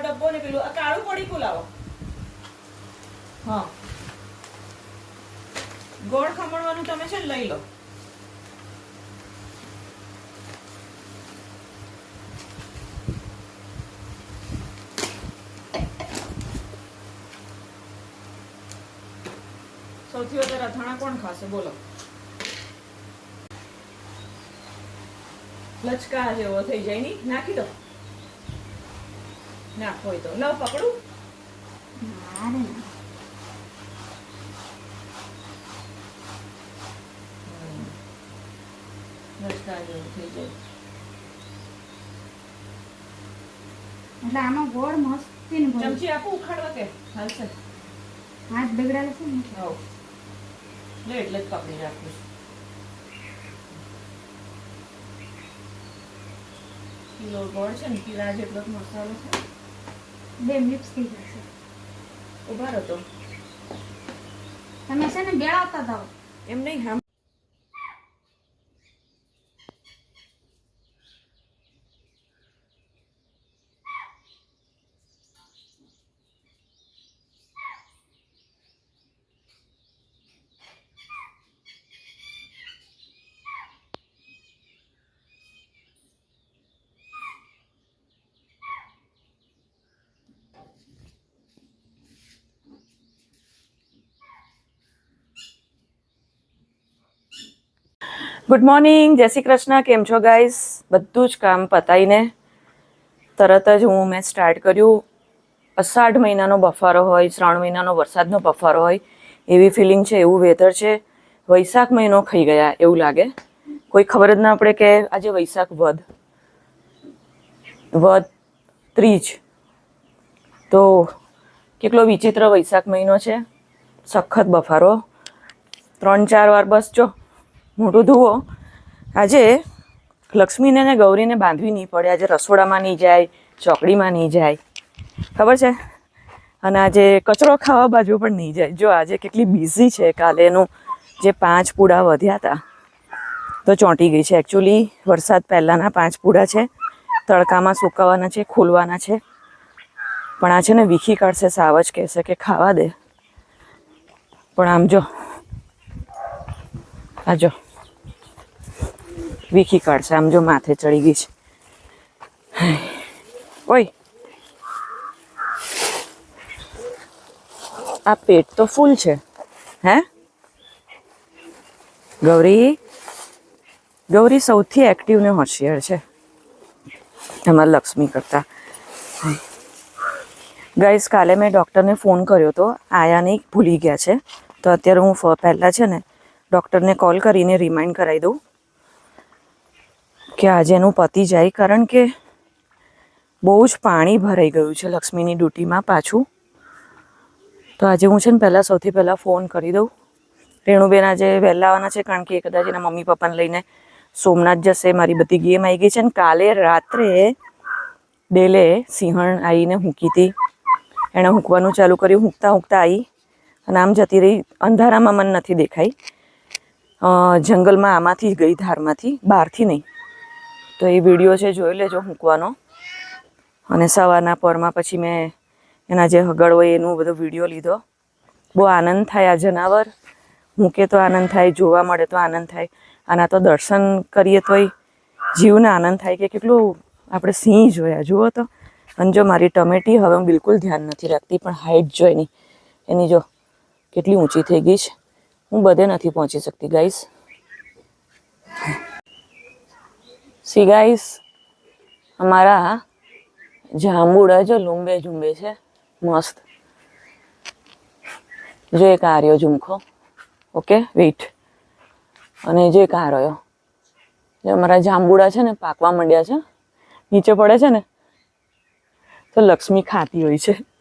ડબ્બો ને પેલું કાળું પડીકું લાવો હા. ગોળ ખમણવાનું તમે છે લઈ લો. સૌથી વધારે અથાણા કોણ ખાશે? બોલો. લચકા જેવો થઈ જાય ની નાખી દો. નાખો તો. લવ પકડું? મારે ના. લચકા જેવું થઈ જાય. એટલે આમાં ગોળ મસ્તી ચમચી આપું ઉખાડવા કે? હાલશે હાથ બગડાયેલા છે ને? હવ. લે એટલે જ પકડી રાખું કિલો ગોળ છે ને કિલા જેટલો જ મસાલો છે. બે મિક્સ થઈ જશે. ઊભા રહો તો. તમે છે ને બેળાવતા હતા એમ નહીં હા. ગુડ મોર્નિંગ જય શ્રી કૃષ્ણ, કેમ છો ગાઈઝ બધું જ કામ પતાવીને તરત જ હું મેં સ્ટાર્ટ કર્યું. અષાઢ મહિનાનો બફારો હોય, શ્રાવણ મહિનાનો વરસાદનો બફારો હોય, એવી ફિલિંગ છે, એવું વેધર છે. વૈશાખ મહિનો ખાઈ ગયા, એવું લાગે. કોઈ ખબર જ ના પડે કે આજે વૈશાખ વધ વધ ત્રીજ. તો કેટલો વિચિત્ર વૈશાખ મહિનો છે. સખત બફારો. ત્રણ ચાર વાર બસ જો મોઢું ધુવો. આજે લક્ષ્મીને ને ગૌરીને બાંધવી નહીં પડે. આજે રસોડામાં નહીં જાય, ચોકડીમાં નહીં જાય. ખબર છે? અને આજે કચરો ખાવા બાજુ પણ નહીં જાય. જો આજે કેટલી બિઝી છે કાલેનું જે પાંચ પૂડા વધ્યા હતા તો ચોંટી ગઈ છે. એકચ્યુઅલી વરસાદ પહેલાંના પાંચ પૂડા છે. તડકામાં સુકાવાના છે, ખોલવાના છે. પણ આ છે ને વીખી કાઢશે, સાવજ કહેશે કે ખાવા દે. પણ આમ જો. આ જો. વીખી કાઢશે આમ જો માથે ચડી ગઈ છે. ઓય. આ પેટ તો ફૂલ છે. હે? ગૌરી. ગૌરી સૌથી એક્ટિવ ને હોશિયાર છે. એમાં લક્ષ્મી કરતા. ગાઈસ કાલે મેં ડૉક્ટરને ફોન કર્યો તો. આયા નહીં ભૂલી ગયા છે. તો અત્યારે હું પહેલાં છે ને ડૉક્ટરને કોલ કરીને રિમાઇન્ડ કરાવી દઉં. કે આજે એનું પતી જાય, કારણ કે બહુ જ પાણી ભરાઈ ગયું છે લક્ષ્મીની ડ્યુટીમાં પાછું. તો આજે હું છે ને પહેલાં સૌથી પહેલાં ફોન કરી દઉં. રેણુબેન આજે વહેલા આવવાના છે, કારણ કે એ કદાચ એના મમ્મી પપ્પાને લઈને સોમનાથ જશે, મારી બધી ગેમ આવી ગઈ છે ને કાલે રાત્રે ડેલે સિંહણ આવીને હૂંકી હતી. એણે હૂંકવાનું ચાલુ કર્યું, હૂંકતા હૂંકતા આવી અને આમ જતી રહી. અંધારામાં મને નથી દેખાઈ જંગલમાં આમાંથી ગઈ, ધારમાંથી, બહારથી નહીં. તો એ વીડિયો છે, જોઈ લેજો મૂકવાનો. અને સવારના પરમાં પછી મેં એના જે હગળ હોય એનું બધો વીડિયો લીધો. બહુ આનંદ થાય આ જનાવર. મૂકે તો આનંદ થાય, જોવા મળે તો આનંદ થાય. આના તો દર્શન કરીએ તોય જીવને આનંદ થાય કે કેટલું આપણે સિંહ જોયા. જુઓ તો. અને જો મારી ટમેટી હવે હું બિલકુલ ધ્યાન નથી રાખતી, પણ હાઈટ જો એની એની જો કેટલી ઊંચી થઈ ગઈ છે. હું બધે નથી પહોંચી શકતી ગાઈસ સી ગાઈસ અમારા જાંબુડા જો લુંબે ઝુંબે છે. મસ્ત. જો એક આ રહ્યો ઝુમખો. ઓકે વેઇટ અને જે એક આ રહ્યો. જે અમારા જાંબુડા છે ને, પાકવા માંડ્યા છે. નીચે પડે છે ને, તો લક્ષ્મી ખાતી હોય છે.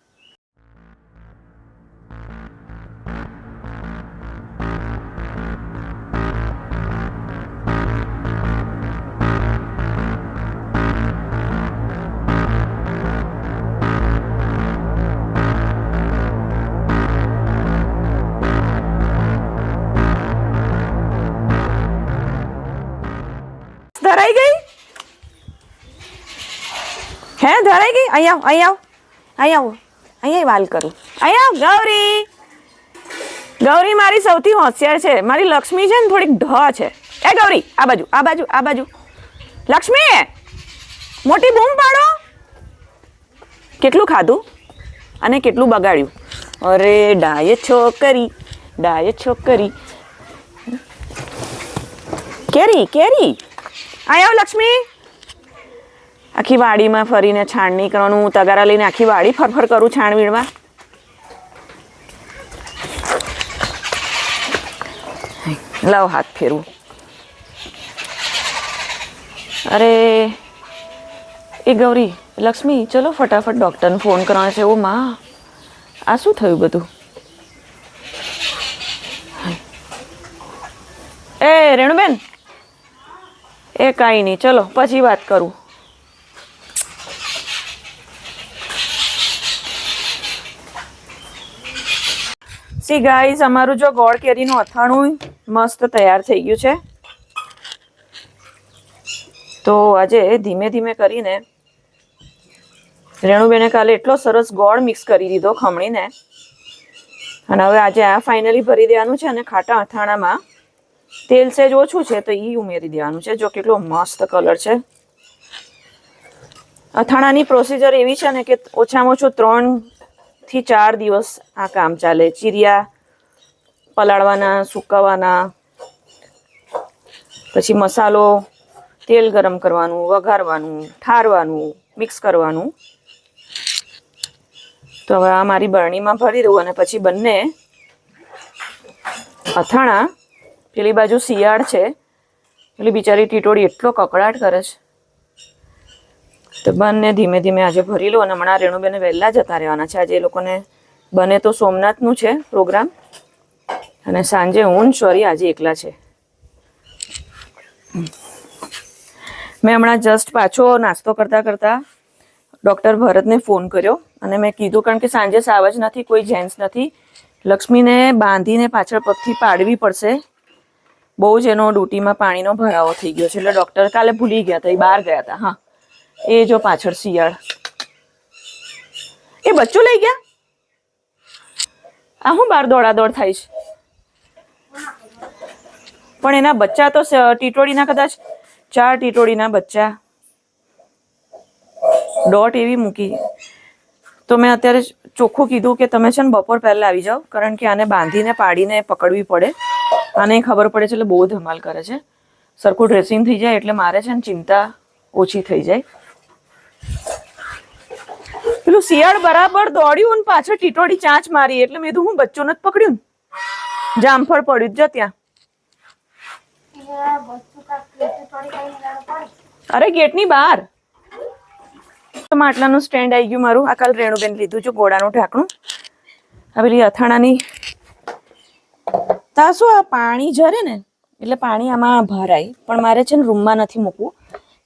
હે, ધરાઈ ગઈ? અહીંયા આવ અહીંયા આવ. અહીં આવો. અહીંયા વાલ કરું. અહીંયા ગૌરી. ગૌરી મારી સૌથી હોશિયાર છે. મારી લક્ષ્મી છે ને થોડીક ઢ છે. એ ગૌરી, આ બાજુ આ બાજુ આ બાજુ. લક્ષ્મી, મોટી બૂમ પાડો. કેટલું ખાધું? અને કેટલું બગાડ્યું? અરે, ડાય છોકરી ડાય છોકરી. કેરી કેરી. આયો લક્ષ્મી. આખી વાડીમાં ફરીને છાણની કરવાનું તગારા લઈને આખી વાડી ફરફર કરું છાણ લાવ હાથ ફેરવું. અરે, એ ગૌરી, લક્ષ્મી, ચલો ફટાફટ ડૉક્ટરને ફોન કરવાનો છે. ઓ માં, આ શું થયું બધું? એ, રેણુબેન? એ કાંઈ નહીં, ચલો, પછી વાત કરું. સી ગાઈઝ અમારું જો ગોળ કેરીનું અથાણું મસ્ત તૈયાર થઈ ગયું છે. તો આજે ધીમે ધીમે કરીને રેણુબેને કાલે એટલો સરસ ગોળ મિક્સ કરી દીધો ખમણીને. અને હવે આજે આ ફાઇનલી ભરી દેવાનું છે અને ખાટા અથાણામાં તેલ સેજ ઓછું છે તો એ ઉમેરી દેવાનું છે, જો કેટલો મસ્ત કલર છે. અથાણાની પ્રોસીજર એવી છે ને કે ઓછામાં ઓછું ત્રણ થી ચાર દિવસ આ કામ ચાલે. ચીરિયા પલાળવાના સુકવવાના પછી મસાલો, તેલ ગરમ કરવાનું, વઘારવાનું, ઠારવાનું, મિક્સ કરવાનું. તો હવે આ મારી બરણીમાં ભરી દઉં અને પછી બંને અથાણા, પેલી બાજુ શિયાળ છે, પેલી બિચારી ટીટોળી એટલો કકડાટ કરે છે. તો બંને ધીમે ધીમે આજે ભરી લો અને હમણાં રેણુબેને વહેલા જતા રહેવાના છે. આજે એ લોકોને બને તો સોમનાથનું છે પ્રોગ્રામ. અને સાંજે હું સોરી આજે એકલા છે. મેં હમણાં જસ્ટ પાછો નાસ્તો કરતાં કરતાં ડૉક્ટર ભરતને ફોન કર્યો અને મેં કીધું કારણ કે સાંજે સાવ જ નથી, કોઈ જેન્ટ્સ નથી. લક્ષ્મીને બાંધીને પાછળ પગથી પાડવી પડશે. બહુ જ એનો ડ્યુટીમાં પાણીનો ભરાવો થઈ ગયો છે. એટલે ડૉક્ટર કાલે ભૂલી ગયા હતા, એ બહાર ગયા હતા. હા. એ જો પાછળ શિયાળ. એ બચ્ચું લઈ ગયા? આ હું બાર દોડાદોડ થાય છે. પણ એના બચ્ચા તો ટીટોડીના કદાચ, ચાર ટીટોડીના બચ્ચા. ડોટ એવી મૂકી. તો મેં અત્યારે ચોખ્ખું કીધું કે તમે છે ને બપોર પહેલાં આવી જાઓ, કારણ કે આને બાંધીને, પાડીને પકડવી પડે. આને ખબર પડે છે એટલે બહુ ધમાલ કરે છે. સરખું ડ્રેસિંગ થઈ જાય એટલે મારે છે ને ચિંતા ઓછી થઈ જાય. પેલું શિયાળ બરાબર દોડ્યું ને પાછળ ટીટોડી ચાંચ મારી, એટલે મેં કીધું, હું બચ્ચો નથી પકડ્યું. જામફળ પડ્યું જ ત્યાં. અરે, ગેટની બહાર. તો માટલાનું સ્ટેન્ડ આવી ગયું મારું. આ કાલ રેણુબેન લીધું છે ગોળાનું ઢાંકણું. આ અથાણાની તા શું આ પાણી જરે ને? એટલે પાણી આમાં ભરાય. પણ મારે છે ને રૂમમાં નથી મૂકવું.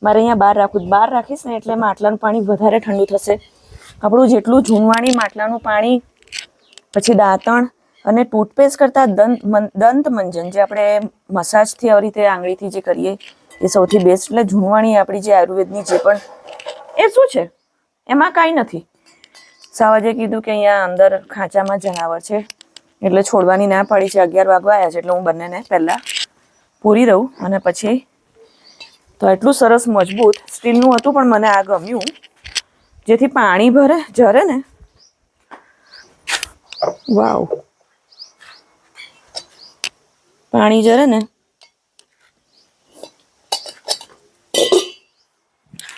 મારે અહીંયા બહાર રાખવું બહાર રાખીશ ને એટલે માટલાનું પાણી વધારે ઠંડુ થશે. આપણું જેટલું ઝૂંવાણી માટલાનું પાણી, પછી દાંતણ અને ટૂથપેસ્ટ કરતાં દંત દંત મંજન જે આપણે મસાજથી આવી રીતે આંગળીથી જે કરીએ, એ સૌથી બેસ્ટ એટલે ઝૂંવાણી આપણી જે આયુર્વેદની જે પણ, એ શું છે? એમાં કાંઈ નથી. સાવાજે કીધું કે અહીંયા અંદર ખાંચામાં જનાવર છે, એટલે છોડવાની ના પાડી છે, અગિયાર વાગવા આવ્યા છે, એટલે હું બંનેને પહેલાં પૂરી દઉં અને પછી તો એટલું સરસ મજબૂત, સ્ટીલનું હતું પણ મને આ ગમ્યું. જેથી પાણી ભરે, જરે ને. વાવ. પાણી જરે ને.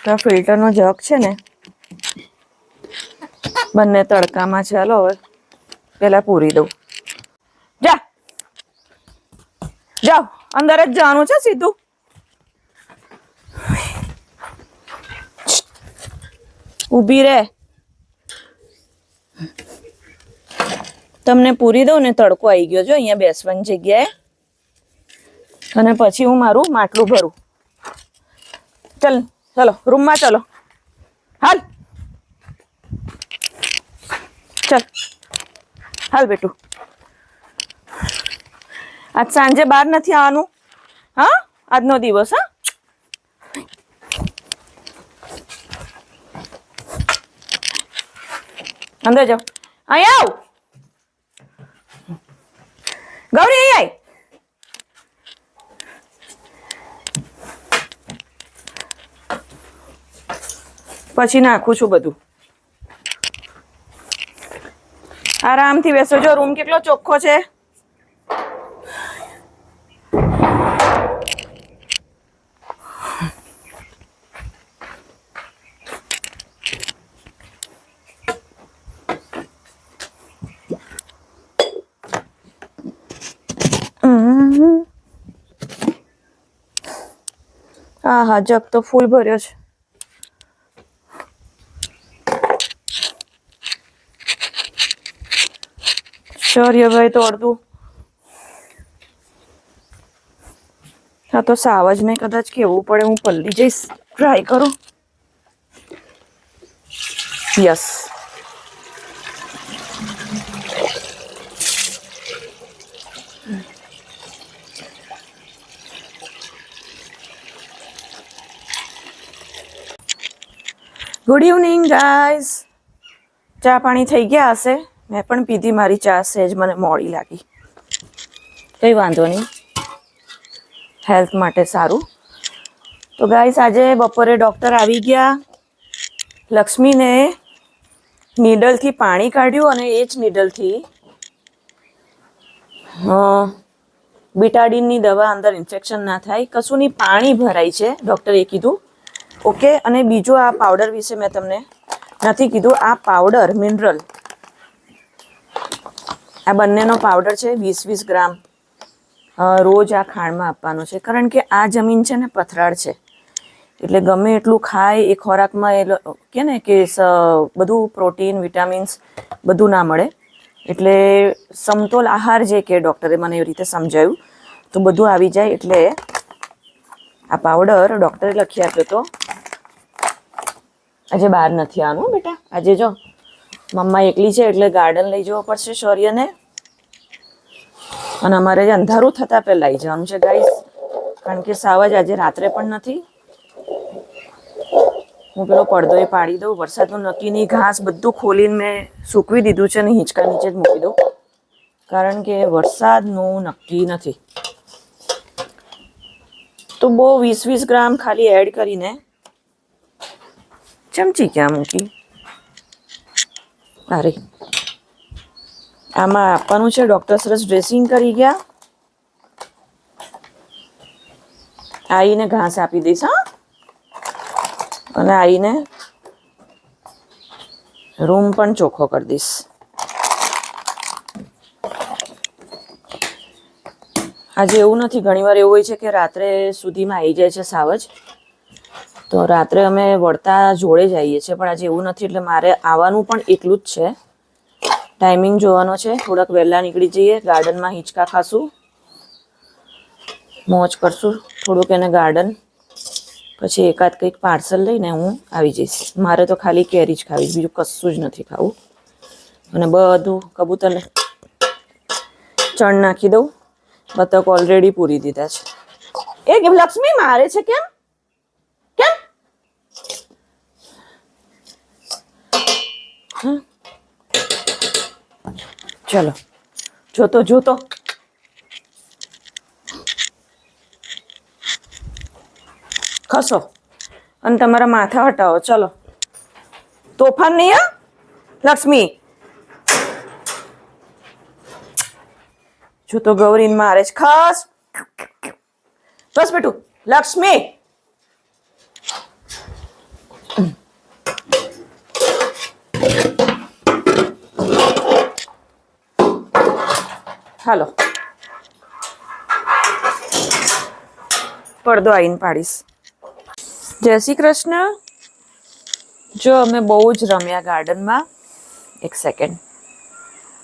તો આ ફિલ્ટરનો જગ છે ને. બંને તડકામાં ચાલો હવે. પેલા પૂરી દઉં. જા. જાઓ. અંદર જ જવાનું છે સીધું. ઊભી રહે. તમને પૂરી દઉં ને તડકો આવી ગયો જો, અહીંયા બેસવાની જગ્યાએ. અને પછી હું મારું માટલું ભરું. ચલ, ચલો, રૂમમાં ચલો. હાલ. ચલ. હાલ બેટું. આજ સાંજે બહાર નથી આવવાનું. હા? આજનો દિવસ, હા? અંદર જાઓ. અહીં આવ. ગૌરી, અહીં આય. પછી નાખું છું બધું. આરામથી બેસો. જો રૂમ કેટલો ચોખ્ખો છે? હા હા, જગ તો ફૂલ ભર્યો છે. શૌર્યભાઈ તો અડધું. હા તો સાવ જ નહીં, કદાચ કેવું પડે, હું પલ્લી જઈશ. ટ્રાય કરું. યસ ગુડ ઇવનિંગ ગાઈઝ ચા પાણી થઈ ગયા હશે. મેં પણ પીધી મારી ચા સહેજ મને મોડી લાગી. કંઈ વાંધો નહીં. હેલ્થ માટે સારું. તો ગાઈઝ આજે બપોરે ડૉક્ટર આવી ગયા. લક્ષ્મીને નીડલથી પાણી કાઢ્યું અને એ જ નીડલથી બીટાડીનની દવા અંદર ઇન્ફેક્શન ના થાય. કશું નહીં પાણી ભરાય છે ડૉક્ટરે કીધું. ઓકે, અને બીજું આ પાવડર વિશે મેં તમને નથી કીધું. આ પાવડર મિનરલ આ બંનેનો પાવડર છે વીસ વીસ ગ્રામ રોજ આ ખાંડમાં આપવાનો છે. કારણ કે આ જમીન છે ને પથરાળ છે. એટલે ગમે એટલું ખાય, એ ખોરાકમાં એ કે ને કે બધું પ્રોટીન વિટામિન્સ બધું ના મળે. એટલે સમતોલ આહાર જે કે ડૉક્ટરે મને એવી રીતે સમજાયું, તો બધું આવી જાય. એટલે આ પાવડર ડૉક્ટરે લખી આપ્યો તો. આજે બહાર નથી આવવાનું બેટા. આજે જો, મમ્મા એકલી છે એટલે ગાર્ડન લઈ જવો પડશે શૌર્યને. અને અમારે જે અંધારું થતા પહેલાં લઈ જવાનું છે ગાઈસ કારણ કે સાવ જ આજે રાત્રે પણ નથી. હું પેલો પડદો એ પાડી દઉં વરસાદનું નક્કી નહીં. ઘાસ બધું ખોલીને મેં સૂકવી દીધું છે અને હિંચકા નીચે જ મૂકી દઉં. કારણ કે વરસાદનું નક્કી નથી. તો બહુ વીસ વીસ ગ્રામ ખાલી એડ કરીને ચમચી ક્યાં મૂકી? અરે, આમાં આપવાનું છે ડૉક્ટર સરસ ડ્રેસિંગ કરી ગયા. આઈને ઘાસ આપી દઈશ, હા? અને આઈને રૂમ પણ ચોખ્ખો કરી દઈશ. આજે એવું નથી ઘણીવાર એવું હોય છે કે રાત્રે સુધીમાં આવી જાય છે સાવજ. તો રાત્રે અમે વળતા જોડે જ આવીએ છીએ, પણ આજે એવું નથી, એટલે મારે આવવાનું પણ એટલું જ છે. ટાઈમિંગ જોવાનો છે, થોડાક વહેલા નીકળી જઈએ, ગાર્ડનમાં હિંચકા ખાશું. મોજ કરશું, થોડુંક એને ગાર્ડન. પછી એકાદ કંઈક પાર્સલ લઈને હું આવી જઈશ. મારે તો ખાલી કેરી જ ખાવી, બીજું કશું જ નથી ખાવું. અને બધું કબૂતરને ચણ નાખી દઉં. બતક ઓલરેડી પૂરી દીધા છે. એ કેમ, લક્ષ્મી, મારે છે કેમ? કેમ? હમ. ચલો, જોતો જોતો. ખસો અને તમારા માથા હટાવો, ચલો. તોફાન નહીં, હા? લક્ષ્મી. જો તો ગૌરીન મારે જ ખાસ. બસ બેટું. લક્ષ્મી. હાલો. પડદો આવીને પાડીશ. જય શ્રી કૃષ્ણ. જો અમે બહુ જ રમ્યા ગાર્ડનમાં. એક સેકન્ડ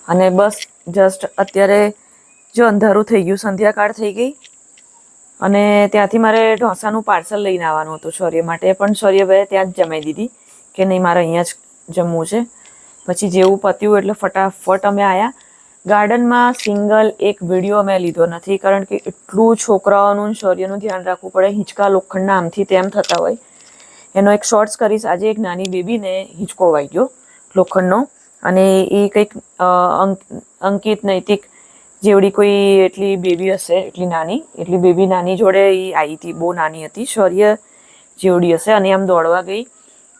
અને બસ જસ્ટ અત્યારે જો અંધારું થઈ ગયું, સંધ્યાકાળ થઈ ગઈ. અને ત્યાંથી મારે ઢોસાનું પાર્સલ લઈને આવવાનું હતું શૌર્ય માટે. પણ શૌર્યભાઈએ ત્યાં જ જમાઈ દીધી કે નહીં, મારે અહીંયા જ જમવું છે. પછી જેવું પત્યું એટલે ફટાફટ અમે આવ્યા ગાર્ડનમાં સિંગલ એક વીડિયો મેં લીધો નથી, કારણ કે એટલું છોકરાઓનું શૌર્યનું ધ્યાન રાખવું પડે. હિંચકા લોખંડના આમથી તેમ થતા હોય. એનો એક શોર્ટ્સ કરીશ. આજે એક નાની બેબીને હિંચકો વાઈ ગયો લોખંડનો. અને એ કંઈક અંકિત નૈતિક જેવડી કોઈ એટલી બેબી હશે, એટલી નાની, એટલી બેબી નાની જોડે એ આવી હતી, બહુ નાની હતી, શૌર્ય જેવડી હશે અને આમ દોડવા ગઈ.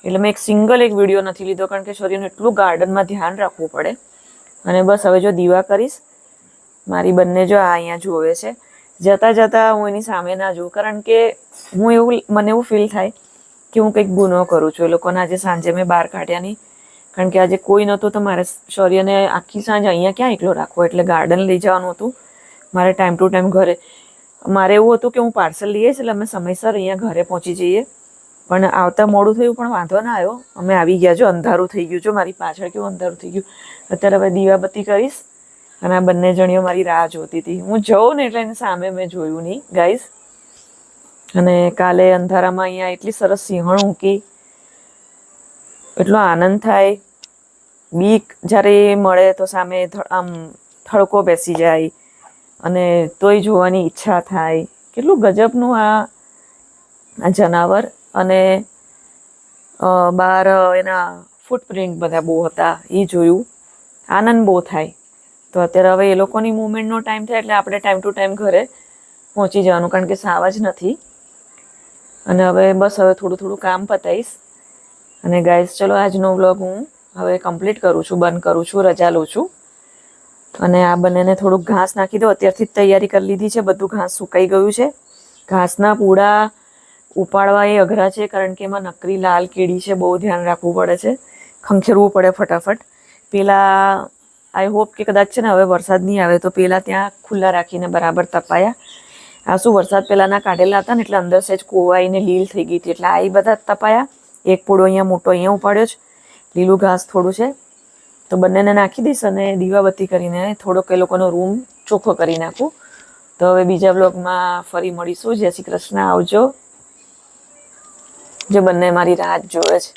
એટલે મેં એક સિંગલ એક વીડિયો નથી લીધો, કારણ કે શૌર્યનું એટલું ગાર્ડનમાં ધ્યાન રાખવું પડે. અને બસ હવે જો દીવા કરીશ, મારી બંને જો આ અહીંયા જોવે છે. જતાં જતાં હું એની સામે ના જોઉં, કારણ કે હું એવું, મને એવું ફીલ થાય કે હું કંઈક ગુનો કરું છું. એ લોકોને આજે સાંજે મેં બહાર કાઢ્યા નહીં કારણ કે આજે કોઈ નહોતું તો મારે શૌર્યને આખી સાંજ અહીંયા ક્યાં એકલો રાખવો? એટલે ગાર્ડન લઈ જવાનું હતું. મારે ટાઈમ ટુ ટાઈમ ઘરે. મારે એવું હતું કે હું પાર્સલ લઈએ એટલે અમે સમયસર અહીંયા ઘરે પહોંચી જઈએ. પણ આવતા મોડું થયું પણ વાંધો ના આવ્યો. અમે આવી ગયા જો, અંધારું થઈ ગયું જો, મારી પાછળ કેવું અંધારું થઈ ગયું. અત્યારે હવે દીવાબત્તી કરીશ અને આ બંને જણીઓ મારી રાહ જોતી હતી. હું જઉં ને એટલે એની સામે મેં જોયું નહીં ગાઈઝ અને કાલે અંધારામાં અહીંયા એટલી સરસ સિંહણ મૂકી એટલો આનંદ થાય. બીક જ્યારે મળે તો સામે આમ થડકો બેસી જાય અને તોય જોવાની ઈચ્છા થાય. કેટલું ગજબનું આ જનાવર અને બહાર એના ફૂટપ્રિન્ટ બધા બહુ હતા, એ જોયું. આનંદ બહુ થાય. તો અત્યારે હવે એ લોકોની મુવમેન્ટનો ટાઈમ થાય એટલે આપણે ટાઈમ ટુ ટાઈમ ઘરે પહોંચી જવાનું, કારણ કે સાવ જ નથી. અને હવે બસ હવે થોડું થોડું કામ પતાવીશ. અને ગાઈઝ ચલો આજનો વ્લોગ હું હવે કમ્પ્લીટ કરું છું, બંધ કરું છું, રજા લઉં છું. અને આ બંનેને થોડુંક ઘાસ નાખી દો અત્યારથી જ તૈયારી કરી લીધી છે, બધું ઘાસ સુકાઈ ગયું છે. ઘાસના પૂળા ઉપાડવા એ અઘરા છે, કારણ કે એમાં નકરી લાલ કીડી છે, બહુ ધ્યાન રાખવું પડે છે. ખંખેરવું પડે ફટાફટ. પેલા આઈ હોપ કે કદાચ છે ને હવે વરસાદ નહીં આવે, તો પેલા ત્યાં ખુલ્લા રાખીને બરાબર તપાયા. આ શું, વરસાદ પહેલાંના કાઢેલા હતા ને, એટલે અંદર સેજ કોવાઈને લીલ થઈ ગઈ હતી, એટલે આ બધા તપાયા. એક પૂડો અહીંયા મોટો અહીંયા ઉપાડ્યો છે. લીલું ઘાસ થોડું છે. તો બંનેને નાખી દઈશ અને દીવાબત્તી કરીને થોડોક એ લોકોનો રૂમ ચોખ્ખો કરી નાખું. તો હવે બીજા બ્લોગમાં ફરી મળીશું. જય શ્રી કૃષ્ણ. આવજો. જે બંને મારી રાહ જોવે છે.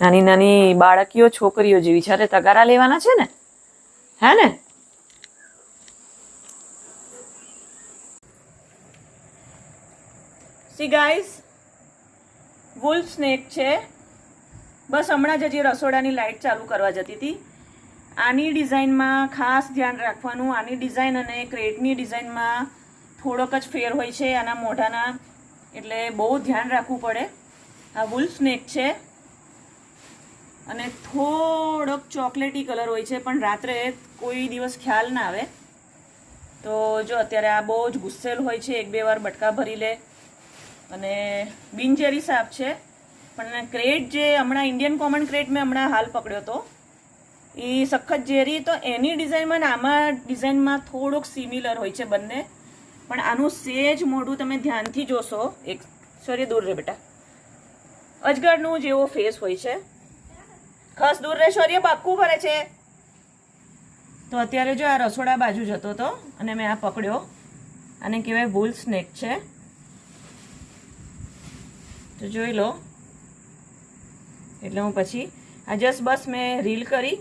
નાની નાની બાળકીઓ છોકરીઓ જેવી છે. તગારા લેવાના છે ને? હે ને? સી ગાઈઝ વુલ્ફ સ્નેક છે. બસ હમણાં જ હજી રસોડાની લાઇટ ચાલુ કરવા જતી હતી. આની ડિઝાઇનમાં ખાસ ધ્યાન રાખવાનું. આની ડિઝાઇન અને ક્રેટની ડિઝાઇનમાં થોડોક જ ફેર હોય છે. આના મોઢાના, એટલે બહુ ધ્યાન રાખવું પડે. આ વુલ્ફ સ્નેક છે. અને થોડોક ચોકલેટી કલર હોય છે, પણ રાત્રે કોઈ દિવસ ખ્યાલ ના આવે. તો જો અત્યારે આ બહુ જ ગુસ્સેલ હોય છે, એક બે વાર બટકા ભરી લે. અને બિનઝેરી સાપ છે. પણ ક્રેટ જે હમણાં ઇન્ડિયન કોમન ક્રેટ મેં હમણાં હાલ પકડ્યો હતો, એ સખત ઝેરી તો એની ડિઝાઇનમાં ને આમાં ડિઝાઇનમાં થોડોક સિમિલર હોય છે બંને. પણ આનું સેજ મોઢું તમે ધ્યાનથી જોશો. એક સોરી દૂર રે બેટા. અજગરનું જેવો ફેસ હોય છે. ખસ દૂર રે શૌર્ય પાક્કું ભરે છે. તો અત્યારે જો આ રસોડા બાજુ જતો હતો અને મેં આ પકડ્યો. આને કહેવાય વૂલ સ્નેક છે. તો જોઈ લો. એટલે હું પછી આ જસ્ટ બસ મેં રીલ કરી.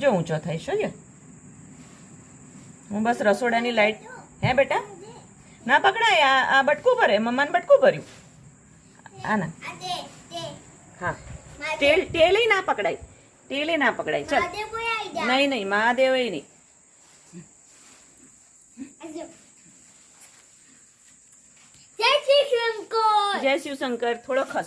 જો ઊંચો થઈશ જોઈએ હું બસ રસોડાની લાઈટ હે બેટા? ના પકડાય આ આ બટકું ભરે મમ્માને બટકું ભર્યું. આ ના. હા. તેલ તેલે ના પકડાય. તેલે ના પકડાય. ચાલ. નહીં નહીં મહાદેવ નહીં. જય શ્રી શંકર. જય શિવશંકર થોડો ખસ